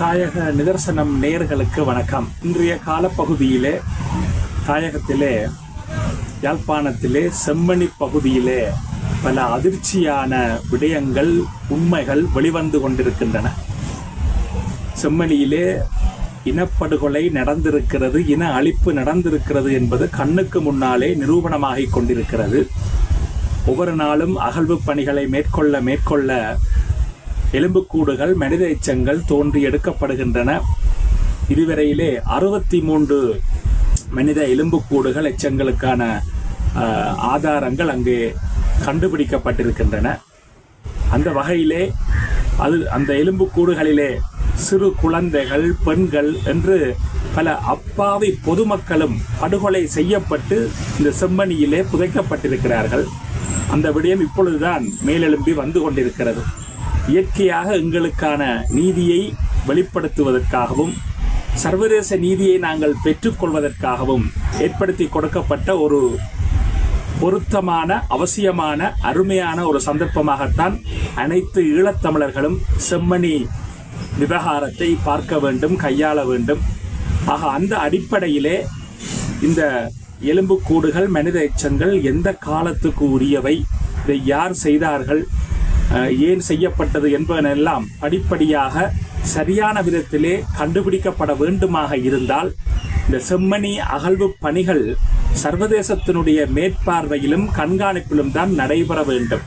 தாயக நிதர்சனம் நேயர்களுக்கு வணக்கம். இன்றைய காலப்பகுதியிலே தாயகத்திலே யாழ்ப்பாணத்திலே செம்மணி பகுதியிலே பல அதிர்ச்சியான விடயங்கள் உண்மைகள் வெளிவந்து கொண்டிருக்கின்றன. செம்மணியிலே இனப்படுகொலை நடந்திருக்கிறது இன அழிப்பு நடந்திருக்கிறது என்பது கண்ணுக்கு முன்னாலே நிரூபணமாகிக் கொண்டிருக்கிறது. ஒவ்வொரு நாளும் அகழ்வு பணிகளை மேற்கொள்ள மேற்கொள்ள எலும்புக்கூடுகள் மனித எச்சங்கள் தோன்றி எடுக்கப்படுகின்றன. இதுவரையிலே அறுபத்தி மூன்று மனித எலும்புக்கூடுகள் எச்சங்களுக்கான ஆதாரங்கள் அங்கே கண்டுபிடிக்கப்பட்டிருக்கின்றன. அந்த வகையிலே அது அந்த எலும்புக்கூடுகளிலே சிறு குழந்தைகள் பெண்கள் என்று பல அப்பாவி பொதுமக்களும் படுகொலை செய்யப்பட்டு இந்த செம்மணியிலே புதைக்கப்பட்டிருக்கிறார்கள். அந்த விடயம் இப்பொழுதுதான் மேலெழும்பி வந்து கொண்டிருக்கிறது. இயற்கையாக எங்களுக்கான நீதியை வெளிப்படுத்துவதற்காகவும் சர்வதேச நீதியை நாங்கள் பெற்றுக்கொள்வதற்காகவும் ஏற்படுத்தி கொடுக்கப்பட்ட ஒரு பொருத்தமான அவசியமான அருமையான ஒரு சந்தர்ப்பமாகத்தான் அனைத்து ஈழத்தமிழர்களும் செம்மணி விவகாரத்தை பார்க்க வேண்டும் கையாள வேண்டும். ஆக அந்த அடிப்படையிலே இந்த எலும்புக்கூடுகள் மனித எச்சங்கள் எந்த காலத்துக்கு உரியவை இதை யார் செய்தார்கள் ஏன் செய்யப்பட்டது என்பதனெல்லாம் படிப்படியாக சரியான விதத்திலே கண்டுபிடிக்கப்பட வேண்டுமாக இருந்தால் இந்த செம்மணி அகழ்வு பணிகள் சர்வதேசத்தினுடைய மேற்பார்வையிலும் கண்காணிப்பிலும் தான் நடைபெற வேண்டும்.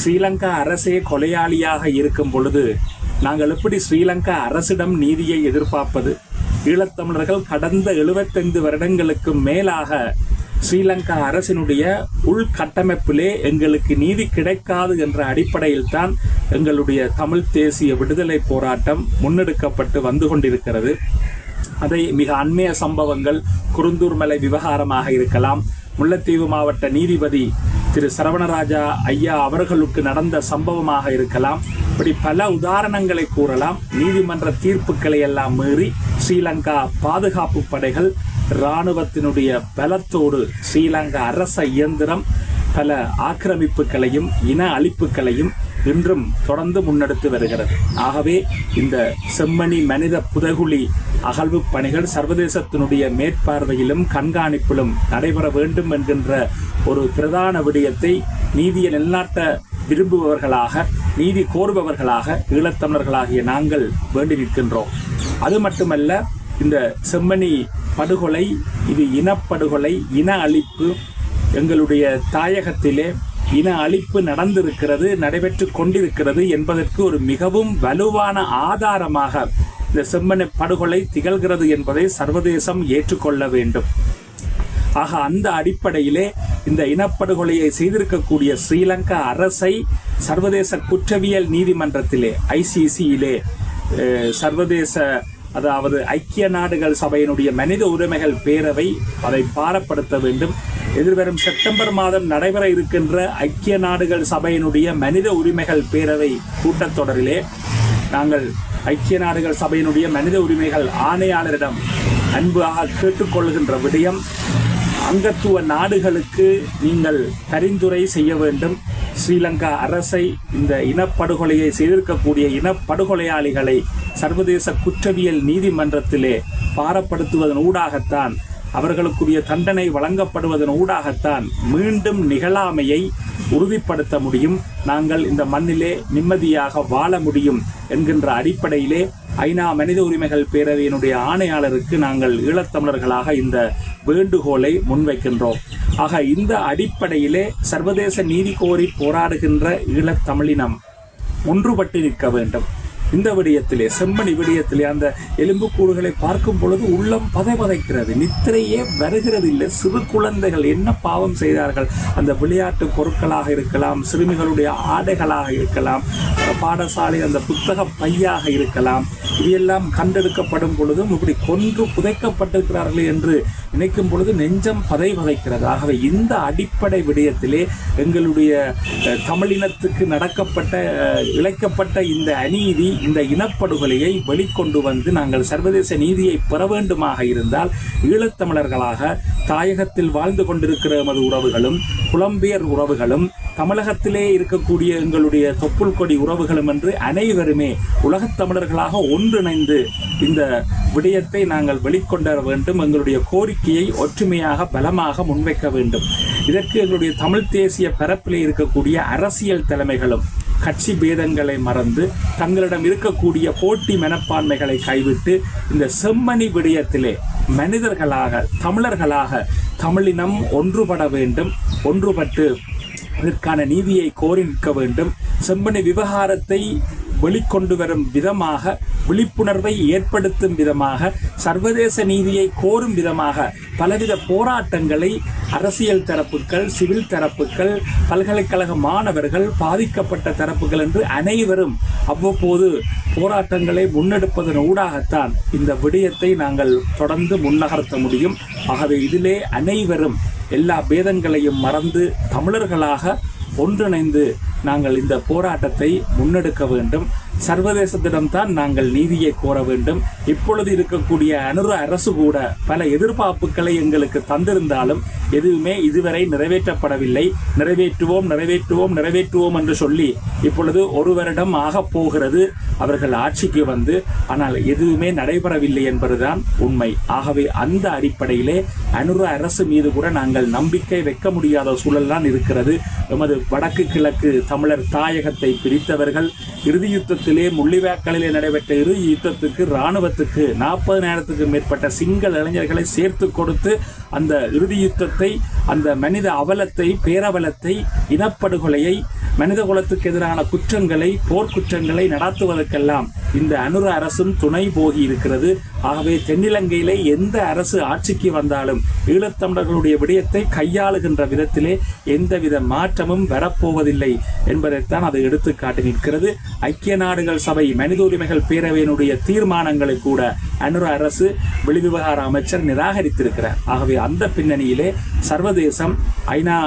ஸ்ரீலங்கா அரசே கொலையாளியாக இருக்கும் பொழுது நாங்கள் எப்படி ஸ்ரீலங்கா அரசிடம் நீதியை எதிர்பார்ப்பது? ஈழத்தமிழர்கள் கடந்த 75 வருடங்களுக்கு மேலாக ஸ்ரீலங்கா அரசினுடைய உள்கட்டமைப்பிலே எங்களுக்கு நீதி கிடைக்காது என்ற அடிப்படையில் தான் எங்களுடைய தமிழ் தேசிய விடுதலை போராட்டம் முன்னெடுக்கப்பட்டு வந்து கொண்டிருக்கிறது. அதை மிக அண்மைய சம்பவங்கள் குருந்தூர் மலை விவகாரமாக இருக்கலாம் முல்லைத்தீவு மாவட்ட நீதிபதி திரு சரவணராஜா ஐயா அவர்களுக்கு நடந்த சம்பவமாக இருக்கலாம் இப்படி பல உதாரணங்களை கூறலாம். நீதிமன்ற தீர்ப்புகளை எல்லாம் மீறி ஸ்ரீலங்கா பாதுகாப்பு படைகள் இராணுவத்தினுடைய பலத்தோடு ஸ்ரீலங்கா அரச இயந்திரம் பல ஆக்கிரமிப்புகளையும் இன அழிப்புகளையும் இன்றும் தொடர்ந்து முன்னெடுத்து வருகிறது. ஆகவே இந்த செம்மணி மனித புதகுழி அகழ்வு பணிகள் சர்வதேசத்தினுடைய மேற்பார்வையிலும் கண்காணிப்பிலும் நடைபெற வேண்டும் என்கின்ற ஒரு பிரதான விடயத்தை நீதியை நிலநாட்ட விரும்புபவர்களாக நீதி கோருபவர்களாக ஈழத்தமிழர்களாகிய நாங்கள் வேண்டி நிற்கின்றோம். அது மட்டுமல்ல இந்த செம்மணி படுகொலை இது இனப்படுகொலை இன அழிப்பு எங்களுடைய தாயகத்திலே இன அழிப்பு நடந்திருக்கிறது நடைபெற்று கொண்டிருக்கிறது என்பதற்கு ஒரு மிகவும் வலுவான ஆதாரமாக இந்த செம்மணி படுகொலை திகழ்கிறது என்பதை சர்வதேசம் ஏற்றுக்கொள்ள வேண்டும். ஆக அந்த அடிப்படையிலே இந்த இனப்படுகொலையை செய்திருக்கக்கூடிய ஸ்ரீலங்கா அரசை சர்வதேச குற்றவியல் நீதிமன்றத்திலே ஐசிசியிலே சர்வதேச அதாவது ஐக்கிய நாடுகள் சபையினுடைய மனித உரிமைகள் பேரவை அதை பாரப்படுத்த வேண்டும். எதிர்வரும் செப்டம்பர் மாதம் நடைபெற இருக்கின்ற ஐக்கிய நாடுகள் சபையினுடைய மனித உரிமைகள் பேரவை கூட்டத்தொடரிலே நாங்கள் ஐக்கிய நாடுகள் சபையினுடைய மனித உரிமைகள் ஆணையாளரிடம் அன்பாக கேட்டுக்கொள்கின்ற விடயம் அங்கத்துவ நாடுகளுக்கு நீங்கள் பரிந்துரை செய்ய வேண்டும். ஸ்ரீலங்கா அரசை இந்த இனப்படுகொலையை செய்திருக்கக்கூடிய இனப்படுகொலையாளிகளை சர்வதேச குற்றவியல் நீதிமன்றத்திலே பாரப்படுத்துவதன் ஊடாகத்தான் அவர்களுக்குரிய தண்டனை வழங்கப்படுவதன் ஊடாகத்தான் மீண்டும் நிகழாமையை உறுதிப்படுத்த முடியும். நாங்கள் இந்த மண்ணிலே நிம்மதியாக வாழ முடியும் என்கின்ற அடிப்படையிலே ஐநா மனித உரிமைகள் பேரவையினுடைய ஆணையாளருக்கு நாங்கள் ஈழத்தமிழர்களாக இந்த வேண்டுகோளை முன்வைக்கின்றோம். ஆக இந்த அடிப்படையிலே சர்வதேச நீதி கோரி போராடுகின்ற ஈழத்தமிழினம் ஒன்றுபட்டு நிற்க வேண்டும். இந்த விடயத்திலே செம்மணி விடயத்திலே அந்த எலும்புக்கூடுகளை பார்க்கும் பொழுது உள்ளம் பதைபதைக்கிறது நித்திரையே வருகிறது இல்லை சிறு குழந்தைகள் என்ன பாவம் செய்தார்கள்? அந்த விளையாட்டு பொருட்களாக இருக்கலாம் சிறுமிகளுடைய ஆடைகளாக இருக்கலாம் பாடசாலை அந்த புத்தக பையாக இருக்கலாம். எல்லாம் கண்டெடுக்கப்படும் பொழுதும் இப்படி கொன்று புதைக்கப்பட்டிருக்கிறார்களே என்று நினைக்கும் பொழுது நெஞ்சம் பதை வதைக்கிறது ஆகவே இந்த அடிப்படை விடயத்திலே எங்களுடைய தமிழினத்துக்கு நடக்கப்பட்ட இழைக்கப்பட்ட இந்த அநீதி இந்த இனப்படுகொலையை வெளிக்கொண்டு வந்து நாங்கள் சர்வதேச நீதியை பெற வேண்டுமாக இருந்தால் ஈழத்தமிழர்களாக தாயகத்தில் வாழ்ந்து கொண்டிருக்கிற எமது உறவுகளும் புலம்பெயர் உறவுகளும் தமிழகத்திலே இருக்கக்கூடிய எங்களுடைய தொப்புள் கொடி உறவுகளும் என்று அனைவருமே உலகத் தமிழர்களாக ஒன்றிணைந்து இந்த விடயத்தை நாங்கள் வெளிக்கொண்டு வேண்டும். எங்களுடைய கோரிக்கையை ஒற்றுமையாக பலமாக முன்வைக்க வேண்டும். இதற்கு எங்களுடைய தமிழ் தேசிய பரப்பிலே இருக்கக்கூடிய அரசியல் தலைமைகளும் கட்சி பேதங்களை மறந்து தங்களிடம் இருக்கக்கூடிய போட்டி மனப்பான்மைகளை கைவிட்டு இந்த செம்மணி விடயத்திலே மனிதர்களாக தமிழர்களாக தமிழினம் ஒன்றுபட வேண்டும் ஒன்றுபட்டு அதற்கான நீதியை கோரி நிற்க வேண்டும். செம்மணி விவகாரத்தை வெளிக்கொண்டு வரும் விதமாக விழிப்புணர்வை ஏற்படுத்தும் விதமாக சர்வதேச நீதியை கோரும் விதமாக பலவித போராட்டங்களை அரசியல் தரப்புகள் சிவில் தரப்புகள் பல்கலைக்கழக மாணவர்கள் பாதிக்கப்பட்ட தரப்புகள் என்று அனைவரும் அவ்வப்போது போராட்டங்களை முன்னெடுப்பதன் ஊடாகத்தான் இந்த விடயத்தை நாங்கள் தொடர்ந்து முன்னகர்த்த முடியும். ஆகவே இதிலே அனைவரும் எல்லா பேதங்களையும் மறந்து தமிழர்களாக ஒன்றிணைந்து நாங்கள் இந்த போராட்டத்தை முன்னெடுக்க வேண்டும். சர்வதேசத்திடம்தான் நாங்கள் நீதியை கோர வேண்டும். இப்பொழுது இருக்கக்கூடிய அனுர அரசு கூட பல எதிர்பார்ப்புகளை எங்களுக்கு தந்திருந்தாலும் எதுவுமே இதுவரை நிறைவேற்றப்படவில்லை. நிறைவேற்றுவோம் நிறைவேற்றுவோம் நிறைவேற்றுவோம் என்று சொல்லி இப்பொழுது ஒரு வருடம் ஆகப் போகிறது. அவர்கள் ஆட்சிக்கு வந்து ஆனால் எதுவுமே நடைபெறவில்லை என்பதுதான் உண்மை. ஆகவே அந்த அடிப்படையிலே அனுர அரசு மீது கூட நாங்கள் நம்பிக்கை வைக்க முடியாத சூழல் தான் இருக்கிறது. எமது வடக்கு கிழக்கு தமிழர் தாயகத்தை பிரித்தவர்கள் இறுதியுத்த யுத்தத்திலே முள்ளிவாய்க்காலிலே நடைபெற்ற இறுதி யுத்தத்துக்கு இராணுவத்துக்கு நாற்பது நேரத்துக்கு மேற்பட்ட சிங்கள இளைஞர்களை சேர்த்து கொடுத்து அந்த இறுதி யுத்தத்தை அந்த மனித அவலத்தை பேரவலத்தை இனப்படுகொலையை மனித குலத்துக்கு எதிரான குற்றங்களை போர்க்குற்றங்களை நடத்துவதற்கெல்லாம் இந்த அனுர அரசும் துணை போகி இருக்கிறது. ஆகவே தென்னிலங்கையிலே எந்த அரசு ஆட்சிக்கு வந்தாலும் ஈழத்தமிழர்களுடைய விடயத்தை கையாளுகின்ற விதத்திலே எந்தவித மாற்றமும் வரப்போவதில்லை என்பதைத்தான் அது எடுத்து காட்டி நிற்கிறது. ஐக்கிய நாடுகள் சபை மனித உரிமைகள் பேரவையினுடைய தீர்மானங்களை கூட அனுர அரசு வெளிவிவகார அமைச்சர் நிராகரித்திருக்கிறார். ஆகவே அந்த பின்னணியிலே சர்வதேசம் ஐநா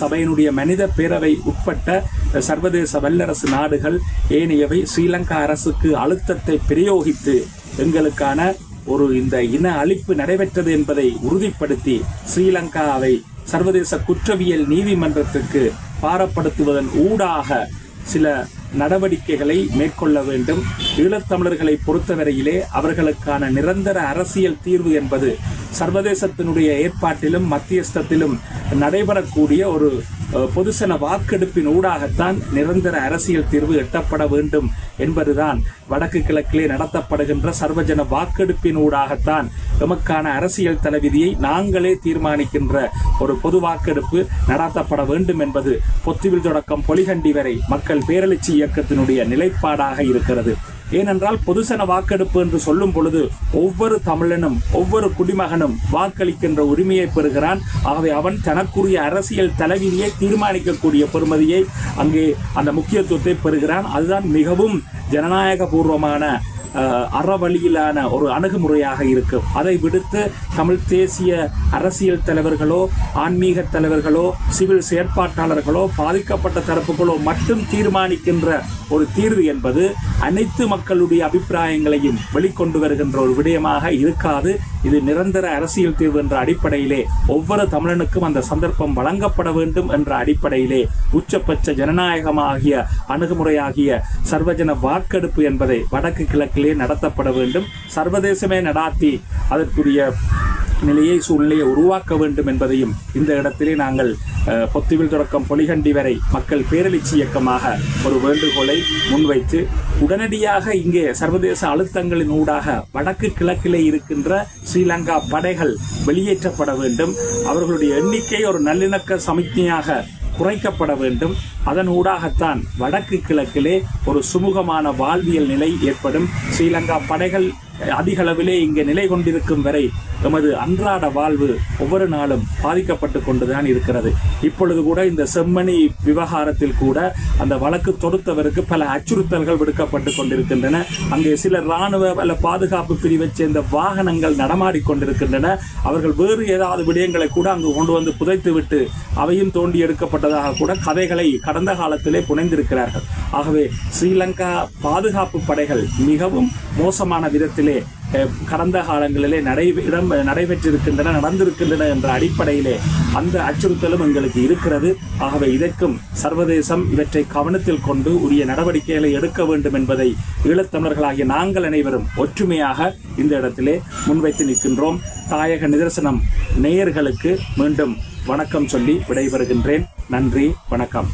சபையினுடைய மனித பேரவை உட்பட்ட சர்வதேச வல்லரசு நாடுகள் ஏனையவை ஸ்ரீலங்கா அரசுக்கு அழுத்தத்தை பிரயோகித்து எங்களுக்கான ஒரு இந்த இன அழிப்பு நடைபெற்றது என்பதை உறுதிப்படுத்தி ஸ்ரீலங்காவை சர்வதேச குற்றவியல் நீதிமன்றத்துக்கு பாரப்படுத்துவதன் ஊடாக சில நடவடிக்கைகளை மேற்கொள்ள வேண்டும். ஈழத்தமிழர்களை பொறுத்தவரையிலே அவர்களுக்கான நிரந்தர அரசியல் தீர்வு என்பது சர்வதேசத்தினுடைய ஏற்பாட்டிலும் மத்தியஸ்தத்திலும் நடைபெறக்கூடிய ஒரு பொதுசன வாக்கெடுப்பின் ஊடாகத்தான் நிரந்தர அரசியல் தீர்வு எட்டப்பட வேண்டும் என்பதுதான் வடக்கு கிழக்கிலே நடத்தப்படுகின்ற சர்வஜன வாக்கெடுப்பின் ஊடாகத்தான் எமக்கான அரசியல் தலைவிதியை நாங்களே தீர்மானிக்கின்ற ஒரு பொது வாக்கெடுப்பு நடத்தப்பட வேண்டும் என்பது பொத்துவில் தொடக்கம் பொலிகண்டி வரை மக்கள் பேரெழுச்சி இயக்கத்தினுடைய நிலைப்பாடாக இருக்கிறது. ஏனென்றால் பொதுசன வாக்கெடுப்பு என்று சொல்லும் பொழுது ஒவ்வொரு தமிழனும் ஒவ்வொரு குடிமகனும் வாக்களிக்கின்ற உரிமையை பெறுகிறான். ஆகவே அவன் தனக்குரிய அரசியல் தலைவிதியை தீர்மானிக்கக்கூடிய பெறுமதியை அங்கே அந்த முக்கியத்துவத்தை பெறுகிறான். அதுதான் மிகவும் ஜனநாயக பூர்வமான அறவழியிலான ஒரு அணுகுமுறையாக இருக்கும். அதை விடுத்து தமிழ் தேசிய அரசியல் தலைவர்களோ ஆன்மீக தலைவர்களோ சிவில் செயற்பாட்டாளர்களோ பாதிக்கப்பட்ட தரப்புகளோ மட்டும் தீர்மானிக்கின்ற ஒரு தீர்வு என்பது அனைத்து மக்களுடைய அபிப்பிராயங்களையும் வெளிக்கொண்டு வருகின்ற ஒரு விடயமாக இருக்காது. இது நிரந்தர அரசியல் தீர்வு என்ற அடிப்படையிலே ஒவ்வொரு தமிழனுக்கும் அந்த சந்தர்ப்பம் வழங்கப்பட வேண்டும் என்ற அடிப்படையிலே உச்சபட்ச ஜனநாயகமாகிய அணுகுமுறையாகிய சர்வஜன வாக்கெடுப்பு என்பதை வடக்கு கிழக்கு கிழக்கிலே நடத்தப்பட வேண்டும். சர்வதேசமே நடாத்தி அதற்குரிய நிலையை சூழ்நிலையை உருவாக்க வேண்டும் என்பதையும் இந்த இடத்திலே நாங்கள் பொத்துவில் தொடக்கம் பொலிகண்டி வரை மக்கள் பேரெழுச்சி இயக்கமாக ஒரு வேண்டுகோளை முன்வைத்து உடனடியாக இங்கே சர்வதேச அழுத்தங்களின் ஊடாக வடக்கு கிழக்கிலே இருக்கின்ற ஸ்ரீலங்கா படைகள் வெளியேற்றப்பட வேண்டும். அவர்களுடைய எண்ணிக்கை ஒரு நல்லிணக்க சமிக்ஞையாக குறைக்கப்பட வேண்டும். அதன் ஊடாகத்தான் வடக்கு கிழக்கிலே ஒரு சுமூகமான வாழ்வியல் நிலை ஏற்படும். ஸ்ரீலங்கா படைகள் அதிக அளவிலே இங்கே நிலை கொண்டிருக்கும் வரை எமது அன்றாட வாழ்வு ஒவ்வொரு நாளும் பாதிக்கப்பட்டு கொண்டுதான் இருக்கிறது. இப்பொழுது கூட இந்த செம்மணி விவகாரத்தில் கூட அந்த வழக்கு தொடுத்தவருக்கு பல அச்சுறுத்தல்கள் விடுக்கப்பட்டு கொண்டிருக்கின்றன. அங்கே சில ராணுவ அல்ல பாதுகாப்பு பிரிவை சேர்ந்த வாகனங்கள் நடமாடி கொண்டிருக்கின்றன. அவர்கள் வேறு ஏதாவது விடயங்களை கூட அங்கு கொண்டு வந்து புதைத்துவிட்டு அவையும் தோண்டி எடுக்கப்பட்டதாக கூட கதைகளை கடந்த காலத்திலே புனைந்திருக்கிறார்கள். ஆகவே ஸ்ரீலங்கா பாதுகாப்பு படைகள் மிகவும் மோசமான விதத்தில் அஹ், கடந்த காலங்களிலே நடை இடம் நடைபெற்றிருக்கின்றன நடந்திருக்கின்றன என்ற அடிப்படையிலே அந்த அச்சுறுத்தலும் எங்களுக்கு இருக்கிறது. ஆகவே இதற்கும் சர்வதேசம் இவற்றை கவனத்தில் கொண்டு உரிய நடவடிக்கைகளை எடுக்க வேண்டும் என்பதை ஈழத்தமிழர்களாகிய நாங்கள் அனைவரும் ஒற்றுமையாக இந்த இடத்திலே முன்வைத்து நிற்கின்றோம். தாயக நிதர்சனம் நேயர்களுக்கு மீண்டும் வணக்கம் சொல்லி விடைபெறுகின்றேன். நன்றி வணக்கம்.